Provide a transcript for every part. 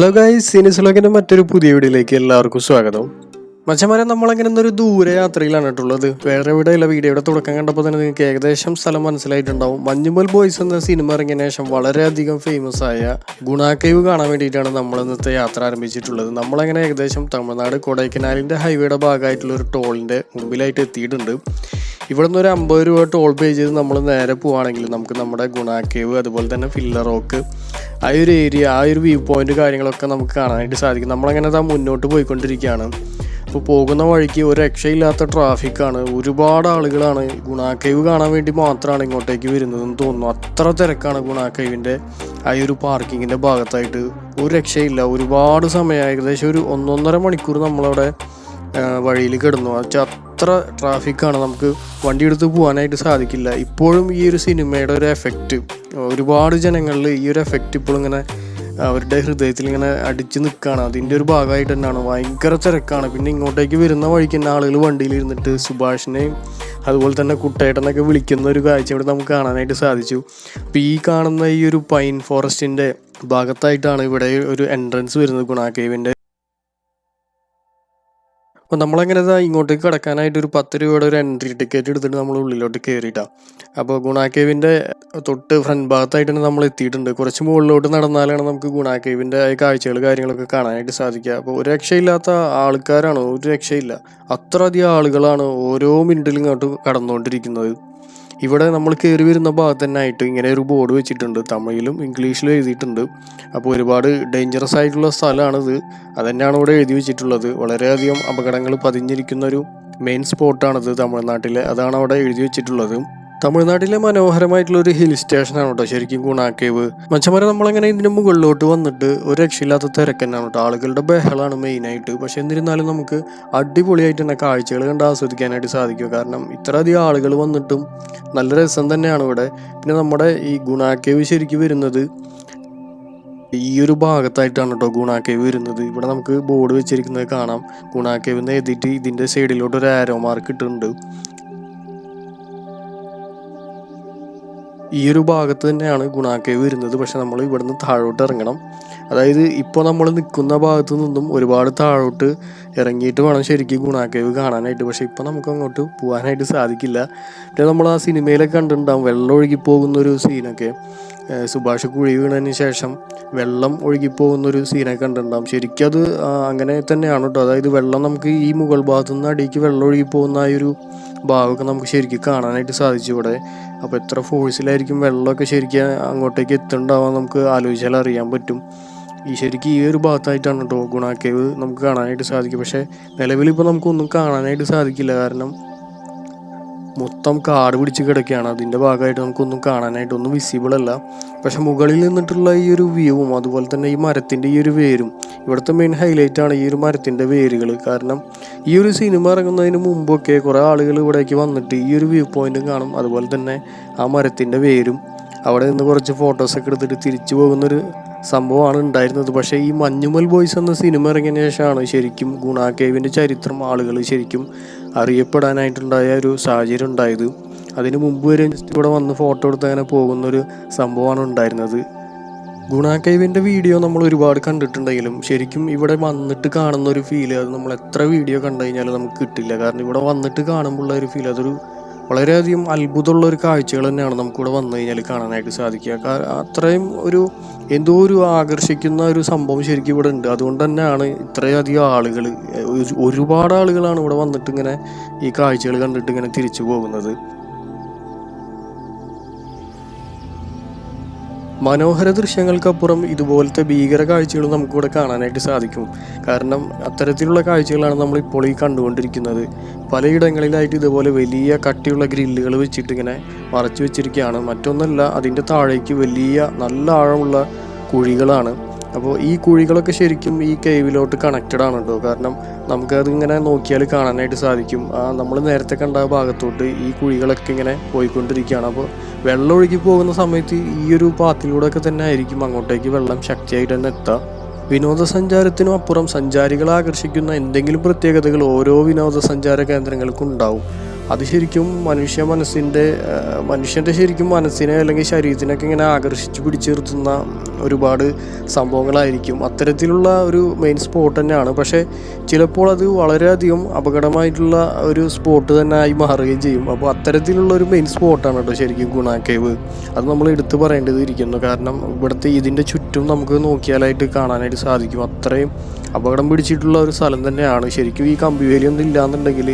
Hello guys സിനിസ്ലോക്കിന്റെ മറ്റൊരു പുതിയ വീഡിയോയിലേക്ക് എല്ലാവർക്കും സ്വാഗതം. മച്ചമാരെ നമ്മളങ്ങനെ ഒരു ദൂരെ യാത്രയിലാണ് കേട്ടുള്ളത് വേറെ എവിടെയുള്ള വീഡിയോയുടെ തുടക്കം കണ്ടപ്പോൾ തന്നെ നിങ്ങൾക്ക് ഏകദേശം സ്ഥലം മനസ്സിലായിട്ടുണ്ടാവും. മഞ്ഞുമൽ ബോയ്സ് എന്ന സിനിമ ഇറങ്ങിയ ശേഷം വളരെയധികം ഫേമസ് ആയ ഗുണാക്കേവ് കാണാൻ വേണ്ടിയിട്ടാണ് നമ്മൾ ഇന്നത്തെ യാത്ര ആരംഭിച്ചിട്ടുള്ളത്. നമ്മളങ്ങനെ ഏകദേശം തമിഴ്നാട് കൊടൈക്കനാലിന്റെ ഹൈവേയുടെ ഭാഗമായിട്ടുള്ള ഒരു ടോളിന്റെ മുമ്പിലായിട്ട് എത്തിയിട്ടുണ്ട്. ഇവിടെ നിന്ന് ഒരു അമ്പത് രൂപ ടോൾ പേ ചെയ്ത് നമ്മൾ നേരെ പോവുകയാണെങ്കിൽ നമുക്ക് നമ്മുടെ ഗുണാക്കേവ് അതുപോലെ തന്നെ ഫില്ലർ റോക്ക് ആ ഒരു ഏരിയ ആ ഒരു വ്യൂ പോയിന്റ് കാര്യങ്ങളൊക്കെ നമുക്ക് കാണാനായിട്ട് സാധിക്കും. നമ്മളങ്ങനെ താ മുന്നോട്ട് പോയിക്കൊണ്ടിരിക്കുകയാണ്. അപ്പോൾ പോകുന്ന വഴിക്ക് ഒരു രക്ഷയില്ലാത്ത ട്രാഫിക്കാണ് ഒരുപാട് ആളുകളാണ് ഗുണാക്കേവ് കാണാൻ വേണ്ടി മാത്രമാണ് ഇങ്ങോട്ടേക്ക് വരുന്നതെന്ന് തോന്നുന്നു. അത്ര തിരക്കാണ് ഗുണാക്കേവിന്റെ ആ ഒരു പാർക്കിങ്ങിന്റെ ഭാഗത്തായിട്ട്. ഒരു രക്ഷയില്ല. ഒരുപാട് സമയം ഏകദേശം ഒരു ഒന്നൊന്നര മണിക്കൂർ നമ്മളവിടെ വഴിയിൽ കിടന്നു. അത്ര ട്രാഫിക്കാണ്. നമുക്ക് വണ്ടി എടുത്ത് പോകാനായിട്ട് സാധിക്കില്ല. ഇപ്പോഴും ഈ ഒരു സിനിമയുടെ ഒരു എഫക്റ്റ് ഒരുപാട് ജനങ്ങളിൽ ഈ ഒരു എഫക്റ്റ് ഇപ്പോഴും ഇങ്ങനെ അവരുടെ ഹൃദയത്തിൽ ഇങ്ങനെ അടിച്ച് നിൽക്കുകയാണ്. അതിന്റെ ഒരു ഭാഗമായിട്ട് തന്നെയാണ്. ഭയങ്കര തിരക്കാണ്. പിന്നെ ഇങ്ങോട്ടേക്ക് വരുന്ന വഴിക്ക് തന്നെ ആളുകൾ വണ്ടിയിൽ ഇരുന്നിട്ട് സുഭാഷിനെയും അതുപോലെ തന്നെ കുട്ടേട്ടനൊക്കെ വിളിക്കുന്ന ഒരു കാഴ്ച ഇവിടെ നമുക്ക് കാണാനായിട്ട് സാധിച്ചു. അപ്പോൾ ഈ കാണുന്ന ഈ ഒരു പൈൻ ഫോറസ്റ്റിന്റെ ഭാഗത്തായിട്ടാണ് ഇവിടെ ഒരു എൻട്രൻസ് വരുന്നത് ഗുണാ കേവിന്റെ അപ്പോൾ നമ്മളങ്ങനെ ഇങ്ങോട്ടേക്ക് കിടക്കാനായിട്ട് ഒരു പത്ത് രൂപയുടെ ഒരു എൻട്രി ടിക്കറ്റ് എടുത്തിട്ട് നമ്മൾ ഉള്ളിലോട്ട് കയറിയിട്ടാണ് അപ്പോൾ ഗുണാക്കേവിന്റെ തൊട്ട് ഫ്രണ്ട് ഭാഗത്തായിട്ടാണ് നമ്മൾ എത്തിയിട്ടുണ്ട്. കുറച്ച് മുകളിലോട്ട് നടന്നാലാണ് നമുക്ക് ഗുണാക്കേവിന്റെ കാഴ്ചകൾ കാര്യങ്ങളൊക്കെ കാണാനായിട്ട് സാധിക്കുക. അപ്പോൾ ഒരു രക്ഷയില്ലാത്ത ആൾക്കാരാണ് ഒരു രക്ഷയില്ല. അത്രയധികം ആളുകളാണ് ഓരോ മിനിറ്റിലും ഇങ്ങോട്ട് കടന്നുകൊണ്ടിരിക്കുന്നത്. ഇവിടെ നമ്മൾ കയറി വരുന്ന ഭാഗത്ത് തന്നെ ആയിട്ട് ഇങ്ങനെ ഒരു ബോർഡ് വെച്ചിട്ടുണ്ട്. തമിഴിലും ഇംഗ്ലീഷിലും എഴുതിയിട്ടുണ്ട്. അപ്പോൾ ഒരുപാട് ഡേഞ്ചറസ് ആയിട്ടുള്ള സ്ഥലമാണിത്. അതന്നെയാണ് ഇവിടെ എഴുതി വെച്ചിട്ടുള്ളത്. വളരെയധികം അപകടങ്ങൾ പതിഞ്ഞിരിക്കുന്ന ഒരു മെയിൻ സ്പോട്ടാണിത് തമിഴ്നാട്ടിലെ. അതാണ് അവിടെ എഴുതി വെച്ചിട്ടുള്ളത്. തമിഴ്നാട്ടിലെ മനോഹരമായിട്ടുള്ള ഒരു ഹിൽ സ്റ്റേഷനാണ് കേട്ടോ ശരിക്കും ഗുണാക്കേവ്. മച്ചമരം നമ്മളങ്ങനെ ഇതിന് മുകളിലോട്ട് വന്നിട്ട് ഒരു രക്ഷയില്ലാത്ത തിരക്കന്നാണ് കേട്ടോ. ആളുകളുടെ ബഹളമാണ് മെയിനായിട്ട്. പക്ഷെ എന്നിരുന്നാലും നമുക്ക് അടിപൊളിയായിട്ട് തന്നെ കാഴ്ചകൾ കണ്ട് ആസ്വദിക്കാനായിട്ട് സാധിക്കും. കാരണം ഇത്രയധികം ആളുകൾ വന്നിട്ടും നല്ല രസം തന്നെയാണ് ഇവിടെ. പിന്നെ നമ്മുടെ ഈ ഗുണാക്കേവ് ശരിക്കും വരുന്നത് ഈ ഒരു ഭാഗത്തായിട്ടാണ് കേട്ടോ ഗുണാക്കേവ് വരുന്നത്. ഇവിടെ നമുക്ക് ബോർഡ് വെച്ചിരിക്കുന്നത് കാണാം. ഗുണാക്കേവ് എന്ന് എഴുതിയിട്ട് ഇതിന്റെ സൈഡിലോട്ട് ഒരു ആരോ മാർക്ക് ഇട്ടിട്ടുണ്ട്. ഈ ഒരു ഭാഗത്ത് തന്നെയാണ് ഗുണാക്കേവ് വരുന്നത്. പക്ഷെ നമ്മൾ ഇവിടുന്ന് താഴോട്ട് ഇറങ്ങണം. അതായത് ഇപ്പോൾ നമ്മൾ നിൽക്കുന്ന ഭാഗത്തു നിന്നും ഒരുപാട് താഴോട്ട് ഇറങ്ങിയിട്ട് വേണം ശരിക്കും ഗുണാക്കേവ് കാണാനായിട്ട്. പക്ഷെ ഇപ്പോൾ നമുക്ക് അങ്ങോട്ട് പോകാനായിട്ട് സാധിക്കില്ല. പിന്നെ നമ്മൾ ആ സിനിമയിലൊക്കെ കണ്ടിട്ടുണ്ടാകും വെള്ളം ഒഴുകി പോകുന്ന ഒരു സീനൊക്കെ സുഭാഷ് കുഴി വീണതിന് ശേഷം വെള്ളം ഒഴുകിപ്പോകുന്ന ഒരു സീനൊക്കെ കണ്ടിട്ടുണ്ടാകും ശരിക്കും അത് അങ്ങനെ തന്നെയാണ് കേട്ടോ. അതായത് വെള്ളം നമുക്ക് ഈ മുകൾ ഭാഗത്തു നിന്ന് വെള്ളം ഒഴുകിപ്പോകുന്ന ആ ഒരു ഭാഗമൊക്കെ നമുക്ക് ശരിക്കും കാണാനായിട്ട് സാധിച്ചു ഇവിടെ. അപ്പോൾ എത്ര ഫോഴ്സിലായിരിക്കും വെള്ളമൊക്കെ ശരിക്കും അങ്ങോട്ടേക്ക് എത്തുന്നുണ്ടാവാൻ നമുക്ക് ആലോചിച്ചാൽ അറിയാൻ പറ്റും. ഈ ശരിക്കും ഈ ഒരു ഭാഗത്തായിട്ടാണ് കേട്ടോ ഗുണാക്കേവ് നമുക്ക് കാണാനായിട്ട് സാധിക്കും പക്ഷേ നിലവിൽ ഇപ്പോൾ നമുക്കൊന്നും കാണാനായിട്ട് സാധിക്കില്ല. കാരണം മൊത്തം കാട് പിടിച്ച് കിടക്കുകയാണ്. അതിന്റെ ഭാഗമായിട്ട് നമുക്കൊന്നും കാണാനായിട്ടൊന്നും വിസിബിൾ അല്ല. പക്ഷെ മുകളിൽ നിന്നിട്ടുള്ള ഈ ഒരു വ്യൂവും അതുപോലെ തന്നെ ഈ മരത്തിന്റെ ഈ ഒരു വേരും ഇവിടുത്തെ മെയിൻ ഹൈലൈറ്റ് ആണ് ഈ ഒരു മരത്തിന്റെ വേരുകൾ കാരണം ഈ ഒരു സിനിമ ഇറങ്ങുന്നതിന് മുമ്പൊക്കെ കുറേ ആളുകൾ ഇവിടേക്ക് വന്നിട്ട് ഈ ഒരു വ്യൂ പോയിന്റും കാണും. അതുപോലെ തന്നെ ആ മരത്തിന്റെ വേരും അവിടെ നിന്ന് കുറച്ച് ഫോട്ടോസൊക്കെ എടുത്തിട്ട് തിരിച്ചു പോകുന്നൊരു സംഭവമാണ് ഉണ്ടായിരുന്നത്. പക്ഷേ ഈ മഞ്ഞുമൽ ബോയ്സ് എന്ന സിനിമ ഇറങ്ങിയതിന് ശേഷമാണ് ശരിക്കും ഗുണാക്കേവിന്റെ ചരിത്രം ആളുകൾ ശരിക്കും അറിയപ്പെടാനായിട്ടുണ്ടായ ഒരു സാഹചര്യം ഉണ്ടായത്. അതിനു മുമ്പ് വരെ ഇവിടെ വന്ന് ഫോട്ടോ എടുത്ത് അങ്ങനെ പോകുന്നൊരു സംഭവമാണ് ഉണ്ടായിരുന്നത്. ഗുണാക്കൈവിന്റെ വീഡിയോ നമ്മൾ ഒരുപാട് കണ്ടിട്ടുണ്ടെങ്കിലും ശരിക്കും ഇവിടെ വന്നിട്ട് കാണുന്ന ഒരു ഫീൽ അത് നമ്മൾ എത്ര വീഡിയോ കണ്ടു കഴിഞ്ഞാലും നമുക്ക് കിട്ടില്ല. കാരണം ഇവിടെ വന്നിട്ട് കാണുമ്പോഴുള്ള ഒരു ഫീൽ അതൊരു വളരെയധികം അത്ഭുതമുള്ള ഒരു കാഴ്ചകൾ തന്നെയാണ് നമുക്കിവിടെ വന്നു കഴിഞ്ഞാൽ കാണാനായിട്ട് സാധിക്കുക. അത്രയും ഒരു എന്തോ ഒരു ആകർഷിക്കുന്ന ഒരു സംഭവം ശരിക്കും ഇവിടെ ഉണ്ട്. അതുകൊണ്ട് തന്നെയാണ് ഇത്രയധികം ആളുകൾ ഒരുപാട് ആളുകളാണ് ഇവിടെ വന്നിട്ട് ഇങ്ങനെ ഈ കാഴ്ചകൾ കണ്ടിട്ട് ഇങ്ങനെ തിരിച്ചു പോകുന്നത്. മനോഹര ദൃശ്യങ്ങൾക്കപ്പുറം ഇതുപോലത്തെ ഭീകര കാഴ്ചകൾ നമുക്കിവിടെ കാണാനായിട്ട് സാധിക്കും. കാരണം അത്തരത്തിലുള്ള കാഴ്ചകളാണ് നമ്മൾ ഇപ്പോൾ ഈ കണ്ടുകൊണ്ടിരിക്കുന്നത്. പലയിടങ്ങളിലായിട്ട് ഇതുപോലെ വലിയ കട്ടിയുള്ള ഗ്രില്ലുകൾ വെച്ചിട്ട് ഇങ്ങനെ മറച്ചു വെച്ചിരിക്കുകയാണ്. മറ്റൊന്നല്ല അതിന്റെ താഴേക്ക് വലിയ നല്ല ആഴമുള്ള കുഴികളാണ്. അപ്പോൾ ഈ കുഴികളൊക്കെ ശരിക്കും ഈ കേവിലോട്ട് കണക്റ്റഡ് ആണ് കേട്ടോ. കാരണം നമുക്കത് ഇങ്ങനെ നോക്കിയാൽ കാണാനായിട്ട് സാധിക്കും. ആ നമ്മൾ നേരത്തെ കണ്ട ഭാഗത്തോട്ട് ഈ കുഴികളൊക്കെ ഇങ്ങനെ പോയിക്കൊണ്ടിരിക്കുകയാണ്. അപ്പോൾ വെള്ളം ഒഴുകി പോകുന്ന സമയത്ത് ഈ ഒരു പാത്തിലൂടെ ഒക്കെ തന്നെ ആയിരിക്കും അങ്ങോട്ടേക്ക് വെള്ളം ശക്തിയായിട്ട് തന്നെ എത്തുക. വിനോദസഞ്ചാരത്തിനും അപ്പുറം സഞ്ചാരികളെ ആകർഷിക്കുന്ന എന്തെങ്കിലും പ്രത്യേകതകൾ ഓരോ വിനോദസഞ്ചാര കേന്ദ്രങ്ങൾക്കും ഉണ്ടാവും. അത് ശരിക്കും മനുഷ്യ മനസ്സിന്റെ മനുഷ്യന്റെ ശരിക്കും മനസ്സിനെ അല്ലെങ്കിൽ ശരീരത്തിനൊക്കെ ഇങ്ങനെ ആകർഷിച്ച് പിടിച്ചു നിർത്തുന്ന ഒരുപാട് സംഭവങ്ങളായിരിക്കും. അത്തരത്തിലുള്ള ഒരു മെയിൻ സ്പോട്ട് തന്നെയാണ്. പക്ഷേ ചിലപ്പോൾ അത് വളരെയധികം അപകടമായിട്ടുള്ള ഒരു സ്പോട്ട് തന്നെ ആയി മാറുകയും ചെയ്യും. അപ്പോൾ അത്തരത്തിലുള്ള ഒരു മെയിൻ സ്പോട്ടാണ് കേട്ടോ ശരിക്കും ഗുണ കേവ്. അത് നമ്മൾ എടുത്തു പറയേണ്ടത് ഇരിക്കുന്നു കാരണം ഇവിടുത്തെ ഇതിന്റെ ചുറ്റും നമുക്ക് നോക്കിയാലായിട്ട് കാണാനായിട്ട് സാധിക്കും. അത്രയും അപകടം പിടിച്ചിട്ടുള്ള ഒരു സ്ഥലം തന്നെയാണ്. ശരിക്കും ഈ കമ്പി വേലിയൊന്നും ഇല്ലാന്നുണ്ടെങ്കിൽ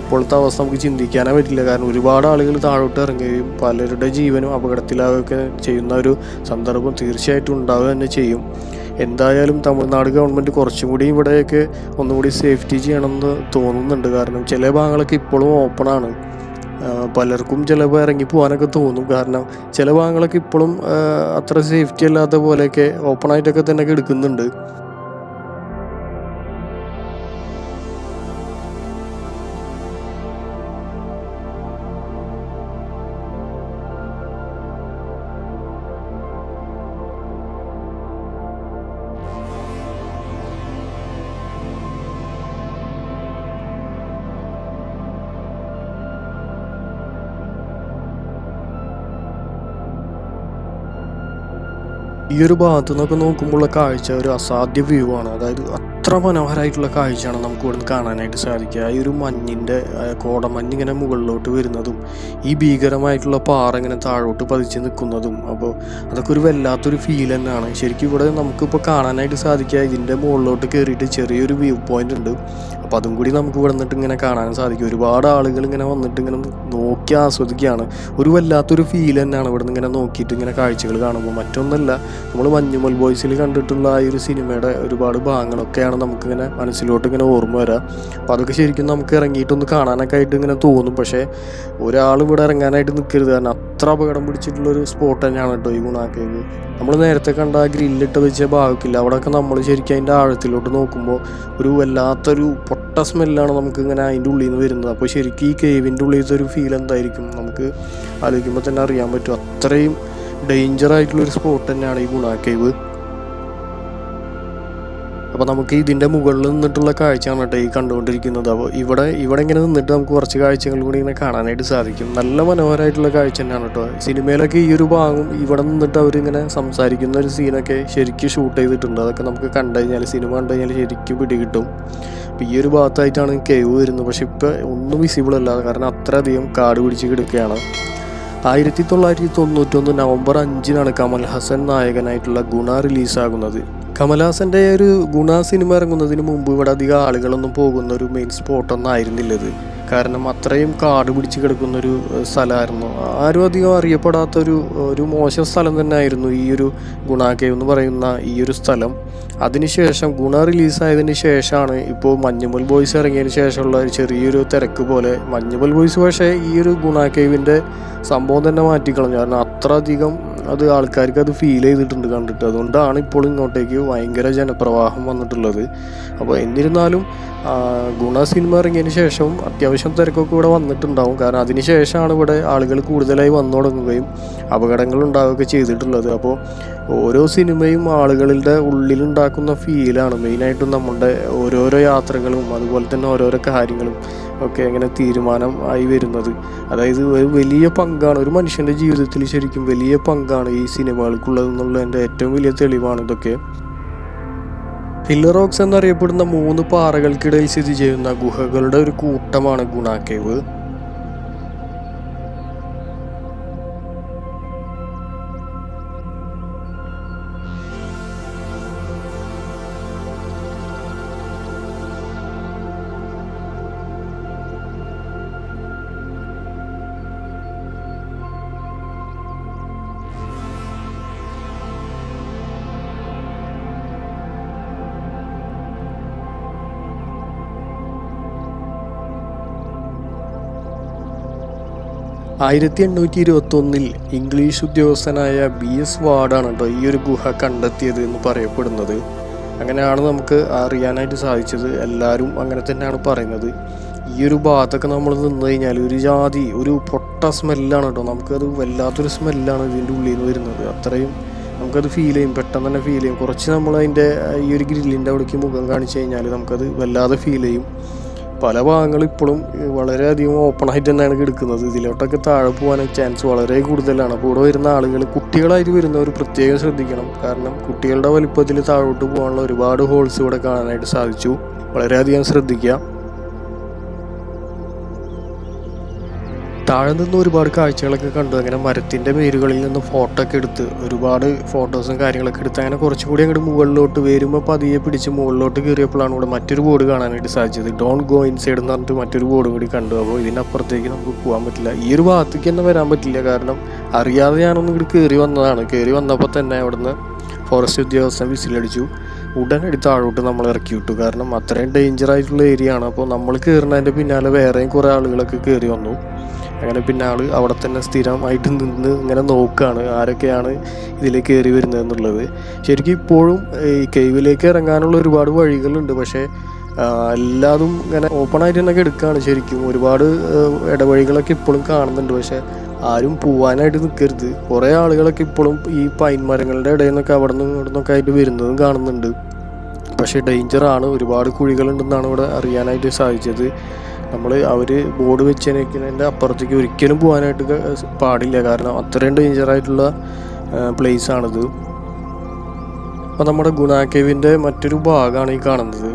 ഇപ്പോഴത്തെ അവസ്ഥ നമുക്ക് ചിന്തിക്കാനേ പറ്റില്ല. കാരണം ഒരുപാട് ആളുകൾ താഴോട്ട് ഇറങ്ങുകയും പലരുടെ ജീവനും അപകടത്തിലാവുകയൊക്കെ ചെയ്യുന്ന ഒരു സന്ദർഭം തീർച്ചയായിട്ടും ഉണ്ടാവുക തന്നെ ചെയ്യും. എന്തായാലും തമിഴ്നാട് ഗവൺമെന്റ് കുറച്ചും കൂടി ഇവിടെയൊക്കെ ഒന്നുകൂടി സേഫ്റ്റി ചെയ്യണമെന്ന് തോന്നുന്നുണ്ട്. കാരണം ചില ഭാഗങ്ങളൊക്കെ ഇപ്പോഴും ഓപ്പണാണ് പലർക്കും ചിലപ്പോൾ ഇറങ്ങി പോകാനൊക്കെ തോന്നും. കാരണം ചില ഭാഗങ്ങളൊക്കെ ഇപ്പോഴും അത്ര സേഫ്റ്റി അല്ലാത്ത പോലെയൊക്കെ ഓപ്പണായിട്ടൊക്കെ തന്നെ എടുക്കുന്നുണ്ട്. ഈ ഒരു ഭാഗത്തു നിന്നൊക്കെ നോക്കുമ്പോഴുള്ള കാഴ്ച ഒരു അസാധ്യ വ്യൂ ആണ്. അതായത് അത്ര മനോഹരമായിട്ടുള്ള കാഴ്ചയാണ് നമുക്ക് ഇവിടുന്ന് കാണാനായിട്ട് സാധിക്കുക. ഈ ഒരു മഞ്ഞിന്റെ കോടമഞ്ഞ് ഇങ്ങനെ മുകളിലോട്ട് വരുന്നതും ഈ ഭീകരമായിട്ടുള്ള പാറ ഇങ്ങനെ താഴോട്ട് പതിച്ച് നിൽക്കുന്നതും അപ്പോൾ അതൊക്കെ ഒരു വല്ലാത്തൊരു ഫീൽ തന്നെയാണ്. ശരിക്കും ഇവിടെ നമുക്കിപ്പോൾ കാണാനായിട്ട് സാധിക്കുക. ഇതിന്റെ മുകളിലോട്ട് കയറിയിട്ട് ചെറിയൊരു വ്യൂ പോയിന്റ് ഉണ്ട്. അപ്പോൾ അതും കൂടി നമുക്ക് ഇവിടെ നിന്നിട്ട് ഇങ്ങനെ കാണാനും സാധിക്കും. ഒരുപാട് ആളുകൾ ഇങ്ങനെ വന്നിട്ട് ഇങ്ങനെ നോക്കി ആസ്വദിക്കുകയാണ്. ഒരു വല്ലാത്തൊരു ഫീൽ തന്നെയാണ് ഇവിടെ നിന്ന് ഇങ്ങനെ നോക്കിയിട്ട് ഇങ്ങനെ കാഴ്ചകൾ കാണുമ്പോൾ. മറ്റൊന്നല്ല നമ്മൾ മഞ്ഞുമൽ ബോയ്സിൽ കണ്ടിട്ടുള്ള ആ ഒരു സിനിമയുടെ ഒരുപാട് ഭാഗങ്ങളൊക്കെയാണ് നമുക്കിങ്ങനെ മനസ്സിലോട്ട് ഇങ്ങനെ ഓർമ്മ വരാം. അപ്പോൾ അതൊക്കെ ശരിക്കും നമുക്ക് ഇറങ്ങിയിട്ടൊന്ന് കാണാനൊക്കെ ആയിട്ട് ഇങ്ങനെ തോന്നും. പക്ഷേ ഒരാൾ ഇവിടെ ഇറങ്ങാനായിട്ട് നിൽക്കരുത് കാരണം അത്ര അപകടം പിടിച്ചിട്ടുള്ളൊരു സ്പോട്ട് തന്നെയാണ് കേട്ടോ ഈ ഗുണാക്കേവ് നമ്മൾ നേരത്തെ കണ്ട ആ ഗ്രില്ലിട്ട് വെച്ച ഭാഗക്കില്ല. അവിടെയൊക്കെ നമ്മൾ ശരിക്കും അതിന്റെ ആഴത്തിലോട്ട് നോക്കുമ്പോൾ ഒരു വല്ലാത്തൊരു സ്മെല്ലാണ് നമുക്ക് ഇങ്ങനെ അതിന്റെ ഉള്ളിൽ നിന്ന് വരുന്നത്. അപ്പോൾ ശരിക്കും ഈ കേവിന്റെ ഉള്ളിലത്തെ ഒരു ഫീൽ എന്തായിരിക്കും? നമുക്ക് ആലോചിക്കുമ്പോൾ തന്നെ അറിയാൻ പറ്റും. അത്രയും ഡേഞ്ചർ ആയിട്ടുള്ളൊരു സ്പോട്ട് തന്നെയാണ് ഈ ഗുണ കേവ് അപ്പോൾ നമുക്ക് ഇതിന്റെ മുകളിൽ നിന്നിട്ടുള്ള കാഴ്ചയാണ് കേട്ടോ ഈ കണ്ടുകൊണ്ടിരിക്കുന്നത്. അപ്പോൾ ഇവിടെ ഇവിടെ ഇങ്ങനെ നിന്നിട്ട് നമുക്ക് കുറച്ച് കാഴ്ചകൾ കൂടി ഇങ്ങനെ കാണാനായിട്ട് സാധിക്കും. നല്ല മനോഹരമായിട്ടുള്ള കാഴ്ച തന്നെയാണ് കേട്ടോ. സിനിമയിലൊക്കെ ഈ ഒരു ഭാഗം ഇവിടെ നിന്നിട്ട് അവരിങ്ങനെ സംസാരിക്കുന്ന ഒരു സീനൊക്കെ ശരിക്കും ഷൂട്ട് ചെയ്തിട്ടുണ്ട്. അതൊക്കെ നമുക്ക് കണ്ടു കഴിഞ്ഞാൽ സിനിമ കണ്ടു കഴിഞ്ഞാൽ ശരിക്കും പിടികിട്ടും. അപ്പോൾ ഈ ഒരു ഭാഗത്തായിട്ടാണ് കേവ് വരുന്നത്. പക്ഷെ ഇപ്പോൾ ഒന്നും വിസിബിൾ അല്ല. കാരണം അത്രയധികം കാട് പിടിച്ച് കിടക്കുകയാണ്. ആയിരത്തി തൊള്ളായിരത്തി തൊണ്ണൂറ്റൊന്ന് നവംബർ അഞ്ചിനാണ് കമൽ ഹസൻ നായകനായിട്ടുള്ള ഗുണ റിലീസാകുന്നത്. കമൽഹാസന്റെ ഒരു ഗുണ സിനിമ ഇറങ്ങുന്നതിന് മുമ്പ് ഇവിടെ അധികം ആളുകളൊന്നും പോകുന്ന ഒരു മെയിൻ സ്പോട്ടൊന്നും ആയിരുന്നില്ല ഇത് കാരണം അത്രയും കാട് പിടിച്ച് കിടക്കുന്നൊരു സ്ഥലമായിരുന്നു. ആരും അധികം അറിയപ്പെടാത്തൊരു ഒരു മോശം സ്ഥലം തന്നെ ആയിരുന്നു ഈ ഒരു ഗുണ കേവ് എന്ന് പറയുന്ന ഈ ഒരു സ്ഥലം. അതിനുശേഷം ഗുണ റിലീസായതിന് ശേഷമാണ് ഇപ്പോൾ മഞ്ഞുമൽ ബോയ്സ് ഇറങ്ങിയതിന് ശേഷമുള്ള ഒരു ചെറിയൊരു തിരക്ക് പോലെ മഞ്ഞുമൽ ബോയ്സ് പക്ഷേ ഈ ഒരു ഗുണ കേവിന്റെ സംഭവം തന്നെ മാറ്റിക്കളഞ്ഞു. കാരണം അത്ര അധികം അത് ആൾക്കാർക്ക് അത് ഫീൽ ചെയ്തിട്ടുണ്ട് കണ്ടിട്ട്. അതുകൊണ്ടാണ് ഇപ്പോൾ ഇങ്ങോട്ടേക്ക് ഭയങ്കര ജനപ്രവാഹം വന്നിട്ടുള്ളത്. അപ്പോൾ എന്നിരുന്നാലും ഗുണ സിനിമ ഇറങ്ങിയതിന് ശേഷം അത്യാവശ്യം തിരക്കൊക്കെ ഇവിടെ വന്നിട്ടുണ്ടാവും. കാരണം അതിന് ശേഷമാണ് ഇവിടെ ആളുകൾ കൂടുതലായി വന്നു തുടങ്ങുകയും അപകടങ്ങൾ ഉണ്ടാവുകയൊക്കെ ചെയ്തിട്ടുള്ളത്. അപ്പോൾ ഓരോ സിനിമയും ആളുകളുടെ ഉള്ളിലുണ്ടാക്കുന്ന ഫീലാണ് മെയിനായിട്ടും നമ്മുടെ ഓരോരോ യാത്രകളും അതുപോലെ തന്നെ ഓരോരോ കാര്യങ്ങളും ഒക്കെ ഇങ്ങനെ തീരുമാനം ആയി വരുന്നത്. അതായത് ഒരു വലിയ പങ്കാണ് ഒരു മനുഷ്യന്റെ ജീവിതത്തിൽ ശരിക്കും വലിയ പങ്കാണ് ഈ സിനിമകൾക്കുള്ളതെന്നുള്ളതിന്റെ ഏറ്റവും വലിയ തെളിവാണ് ഇതൊക്കെ. ഹില്ലർ റോക്സ് എന്നറിയപ്പെടുന്ന മൂന്ന് പാറകൾക്കിടയിൽ സ്ഥിതി ചെയ്യുന്ന ഗുഹകളുടെ ഒരു കൂട്ടമാണ് ഗുണാക്കേവ് ആയിരത്തി എണ്ണൂറ്റി ഇരുപത്തി ഒന്നിൽ ഇംഗ്ലീഷ് ഉദ്യോഗസ്ഥനായ ബി എസ് വാർഡാണ് കേട്ടോ ഈ ഒരു ഗുഹ കണ്ടെത്തിയത് എന്ന് പറയപ്പെടുന്നത്. അങ്ങനെയാണ് നമുക്ക് അറിയാനായിട്ട് സാധിച്ചത്. എല്ലാവരും അങ്ങനെ തന്നെയാണ് പറയുന്നത്. ഈ ഒരു ഭാഗത്തൊക്കെ നമ്മൾ നിന്ന് കഴിഞ്ഞാൽ ഒരു ജാതി ഒരു പൊട്ട സ്മെല്ലാണ് കേട്ടോ. നമുക്കത് വല്ലാത്തൊരു സ്മെല്ലാണ് ഇതിന്റെ ഉള്ളിൽ നിന്ന് വരുന്നത്. അത്രയും നമുക്കത് ഫീൽ ചെയ്യും. പെട്ടെന്ന് തന്നെ ഫീൽ ചെയ്യും. കുറച്ച് നമ്മൾ അതിന്റെ ഈ ഒരു ഗ്രില്ലിന്റെ അവിടേക്ക് മുഖം കാണിച്ചു കഴിഞ്ഞാൽ നമുക്കത് വല്ലാതെ ഫീൽ ചെയ്യും. പല ഭാഗങ്ങളും ഇപ്പോഴും വളരെയധികം ഓപ്പൺ ആയിട്ട് തന്നെയാണ് കിടക്കുന്നത്. ഇതിലോട്ടൊക്കെ താഴെ പോകാൻ ചാൻസ് വളരെ കൂടുതലാണ്. അപ്പോൾ ഇവിടെ വരുന്ന ആളുകൾ കുട്ടികളായിട്ട് വരുന്നവർ പ്രത്യേകം ശ്രദ്ധിക്കണം. കാരണം കുട്ടികളുടെ വലിപ്പത്തിൽ താഴോട്ട് പോകാനുള്ള ഒരുപാട് ഹോൾസ് ഇവിടെ കാണാനായിട്ട് സാധിച്ചു. വളരെയധികം ശ്രദ്ധിക്കുക. താഴെ നിന്ന് ഒരുപാട് കാഴ്ചകളൊക്കെ കണ്ടു. അങ്ങനെ മരത്തിന്റെ വേരുകളിൽ നിന്ന് ഫോട്ടോ ഒക്കെ എടുത്ത് ഒരുപാട് ഫോട്ടോസും കാര്യങ്ങളൊക്കെ എടുത്ത് അങ്ങനെ കുറച്ചും കൂടി അങ്ങോട്ട് മുകളിലോട്ട് വരുമ്പോൾ പതിയെ പിടിച്ച് മുകളിലോട്ട് കയറിയപ്പോഴാണ് ഇവിടെ മറ്റൊരു ബോർഡ് കാണാനായിട്ട് സാധിച്ചത്. ഡോണ്ട് ഗോ ഇൻസൈഡ് എന്ന് പറഞ്ഞിട്ട് മറ്റൊരു ബോർഡ് കൂടി കണ്ടു. അപ്പോൾ ഇതിനപ്പുറത്തേക്ക് നമുക്ക് പോകാൻ പറ്റില്ല. ഈ ഒരു ഭാഗത്തേക്ക് തന്നെ വരാൻ പറ്റില്ല. കാരണം അറിയാതെ ഞാനൊന്നും ഇങ്ങോട്ട് കയറി വന്നതാണ്. കയറി വന്നപ്പോൾ തന്നെ അവിടുന്ന് ഫോറസ്റ്റ് ഉദ്യോഗസ്ഥൻ വിസിലടിച്ചു. ഉടനടി താഴോട്ട് നമ്മൾ ഇറക്കി വിട്ടു. കാരണം അത്രയും ഡേഞ്ചർ ആയിട്ടുള്ള ഏരിയ ആണ്. അപ്പോൾ നമ്മൾ കയറുന്നതിന്റെ പിന്നാലെ വേറെയും കുറേ ആളുകളൊക്കെ കയറി വന്നു. അങ്ങനെ പിന്നെ ആൾ അവിടെ തന്നെ സ്ഥിരമായിട്ട് നിന്ന് ഇങ്ങനെ നോക്കുകയാണ് ആരൊക്കെയാണ് ഇതിലേക്ക് കയറി വരുന്നത് എന്നുള്ളത് ശരിക്കും ഇപ്പോഴും ഈ കേവിലേക്ക് ഇറങ്ങാനുള്ള ഒരുപാട് വഴികളുണ്ട്. പക്ഷേ എല്ലാതും ഇങ്ങനെ ഓപ്പൺ ആയിട്ട് തന്നെ എടുക്കുകയാണ് ശരിക്കും. ഒരുപാട് ഇടവഴികളൊക്കെ ഇപ്പോഴും കാണുന്നുണ്ട്. പക്ഷേ ആരും പോവാനായിട്ട് നിൽക്കരുത് കുറേ ആളുകളൊക്കെ ഇപ്പോഴും ഈ പൈൻ മരങ്ങളുടെ ഇടയിൽ നിന്നൊക്കെ അവിടെ നിന്ന് ഇവിടെ നിന്നൊക്കെ ആയിട്ട് വരുന്നതും കാണുന്നുണ്ട്. പക്ഷേ ഡേഞ്ചറാണ് ഒരുപാട് കുഴികളുണ്ടെന്നാണ് ഇവിടെ അറിയാനായിട്ട് സാധിച്ചത്. നമ്മൾ അവർ ബോർഡ് വെച്ച് നിൽക്കുന്നതിന്റെ അപ്പുറത്തേക്ക് ഒരിക്കലും പോകാനായിട്ട് പാടില്ല. കാരണം അത്രയും ഡേഞ്ചറായിട്ടുള്ള പ്ലേസ് ആണിത്. അപ്പോൾ നമ്മുടെ ഗുണാക്കേവിന്റെ മറ്റൊരു ഭാഗമാണ് ഈ കാണുന്നത്.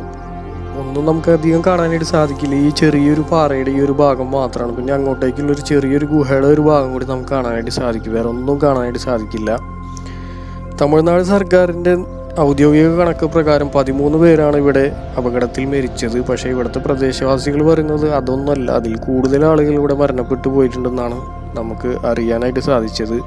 ഒന്നും നമുക്ക് അധികം കാണാനായിട്ട് സാധിക്കില്ല. ഈ ചെറിയൊരു പാറയുടെ ഈ ഒരു ഭാഗം മാത്രമാണ്. പിന്നെ അങ്ങോട്ടേക്കുള്ള ഒരു ചെറിയൊരു ഗുഹയുടെ ഒരു ഭാഗം കൂടി നമുക്ക് കാണാനായിട്ട് സാധിക്കും. വേറെ ഒന്നും കാണാനായിട്ട് സാധിക്കില്ല. തമിഴ്നാട് സർക്കാരിന്റെ ഔദ്യോഗിക കണക്ക് പ്രകാരം പതിമൂന്ന് പേരാണ് ഇവിടെ അപകടത്തിൽ മരിച്ചത്. പക്ഷേ ഇവിടുത്തെ പ്രദേശവാസികൾ പറയുന്നത് അതൊന്നുമല്ല. അതിൽ കൂടുതൽ ആളുകൾ ഇവിടെ മരണപ്പെട്ടു പോയിട്ടുണ്ടെന്നാണ് നമുക്ക് അറിയാനായിട്ട് സാധിച്ചത്.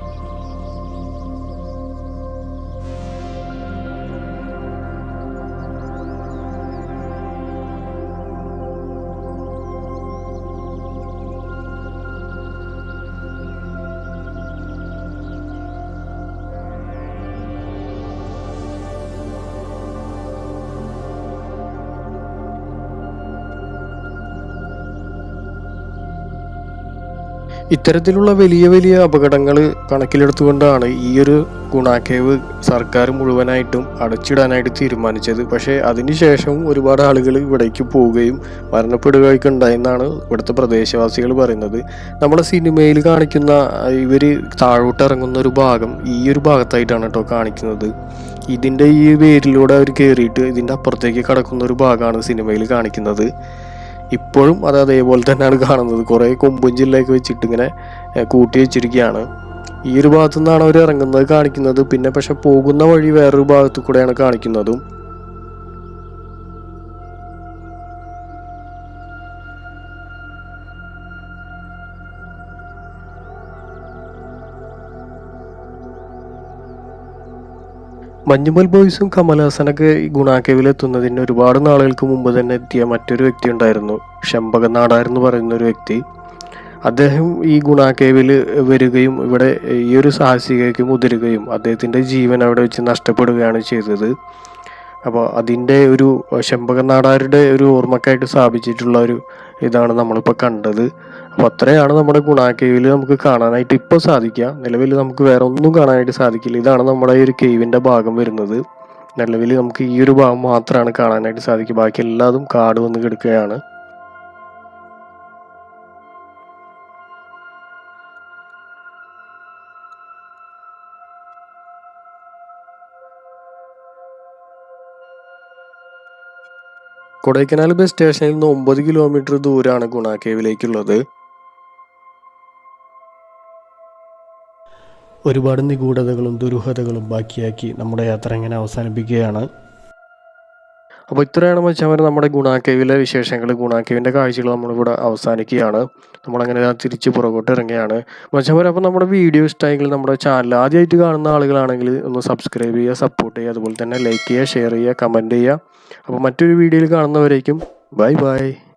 ഇത്തരത്തിലുള്ള വലിയ വലിയ അപകടങ്ങൾ കണക്കിലെടുത്തുകൊണ്ടാണ് ഈ ഒരു ഗുണാക്കേവ് സർക്കാർ മുഴുവനായിട്ടും അടച്ചിടാനായിട്ട് തീരുമാനിച്ചത്. പക്ഷേ അതിനുശേഷം ഒരുപാട് ആളുകൾ ഇവിടേക്ക് പോവുകയും മരണപ്പെടുകയൊക്കെ ഉണ്ടായെന്നാണ് ഇവിടുത്തെ പ്രദേശവാസികൾ പറയുന്നത്. നമ്മുടെ സിനിമയിൽ കാണിക്കുന്ന ഇവർ താഴോട്ട് ഇറങ്ങുന്ന ഒരു ഭാഗം ഈ ഒരു ഭാഗത്തായിട്ടാണ് കേട്ടോ കാണിക്കുന്നത്. ഇതിന്റെ ഈ വേരിലൂടെ അവർ കയറിയിട്ട് ഇതിന്റെ അപ്പുറത്തേക്ക് കടക്കുന്ന ഒരു ഭാഗമാണ് സിനിമയിൽ കാണിക്കുന്നത്. ഇപ്പോഴും അത് അതേപോലെ തന്നെയാണ് കാണുന്നത്. കുറേ കൊമ്പും ജില്ലയൊക്കെ വെച്ചിട്ട് ഇങ്ങനെ കൂട്ടി വെച്ചിരിക്കുകയാണ്. ഈ ഒരു ഭാഗത്തു നിന്നാണ് അവർ ഇറങ്ങുന്നത് കാണിക്കുന്നത്. പിന്നെ പക്ഷെ പോകുന്ന വഴി വേറൊരു ഭാഗത്തു കൂടെയാണ് കാണിക്കുന്നതും. മഞ്ഞുമൽ ബോയ്സും കമലഹാസനൊക്കെ ഗുണാക്കേവിൽ എത്തുന്നതിന് ഒരുപാട് നാളുകൾക്ക് മുമ്പ് തന്നെ എത്തിയ മറ്റൊരു വ്യക്തി ഉണ്ടായിരുന്നു. ഷംബകൻ നാടാർ എന്ന് പറയുന്ന ഒരു വ്യക്തി. അദ്ദേഹം ഈ ഗുണാക്കേവിൽ വരികയും ഇവിടെ ഈ ഒരു സാഹസികയ്ക്ക് മുതിരുകയും അദ്ദേഹത്തിന്റെ ജീവൻ അവിടെ വെച്ച് നഷ്ടപ്പെടുകയാണ് ചെയ്തത്. അപ്പോൾ അതിന്റെ ഒരു ശമ്പകൻ നാടാരുടെ ഒരു ഓർമ്മക്കായിട്ട് സ്ഥാപിച്ചിട്ടുള്ള ഒരു ഇതാണ് നമ്മളിപ്പോൾ കണ്ടത്. അപ്പോൾ അത്രയാണ് നമ്മുടെ ഗുണാക്കേവിൽ നമുക്ക് കാണാനായിട്ട് ഇപ്പോൾ സാധിക്കുക. നിലവിൽ നമുക്ക് വേറെ ഒന്നും കാണാനായിട്ട് സാധിക്കില്ല. ഇതാണ് നമ്മുടെ ഈ ഒരു കേവിന്റെ ഭാഗം വരുന്നത്. നിലവിൽ നമുക്ക് ഈ ഒരു ഭാഗം മാത്രമാണ് കാണാനായിട്ട് സാധിക്കുക. ബാക്കി എല്ലാതും കാട് വന്ന് കിടക്കുകയാണ്. കൊടൈക്കനാൽ ബസ് സ്റ്റേഷനിൽ നിന്ന് ഒമ്പത് കിലോമീറ്റർ ദൂരമാണ് ഗുണ കേവിലേക്കുള്ളത് ഒരുപാട് നിഗൂഢതകളും ദുരൂഹതകളും ബാക്കിയാക്കി നമ്മുടെ യാത്ര ഇങ്ങനെ അവസാനിപ്പിക്കുകയാണ്. അപ്പോൾ ഇത്രയാണ് മച്ചാമർ നമ്മുടെ ഗുണാക്കേവിലെ വിശേഷങ്ങൾ. ഗുണാക്കേവിന്റെ കാഴ്ചകൾ നമ്മളിവിടെ അവസാനിക്കുകയാണ്. നമ്മളങ്ങനെ തിരിച്ച് പുറകോട്ട് ഇറങ്ങുകയാണ്. വെച്ചാൽ അപ്പോൾ നമ്മുടെ വീഡിയോ ഇഷ്ടമായെങ്കിൽ നമ്മുടെ ചാനൽ ആദ്യമായിട്ട് കാണുന്ന ആളുകളാണെങ്കിൽ ഒന്ന് സബ്സ്ക്രൈബ് ചെയ്യുക സപ്പോർട്ട് ചെയ്യുക അതുപോലെ തന്നെ ലൈക്ക് ചെയ്യുക ഷെയർ ചെയ്യുക കമന്റ് ചെയ്യുക. അപ്പോൾ മറ്റൊരു വീഡിയോയിൽ കാണുന്നവരേക്കും ബൈ ബൈ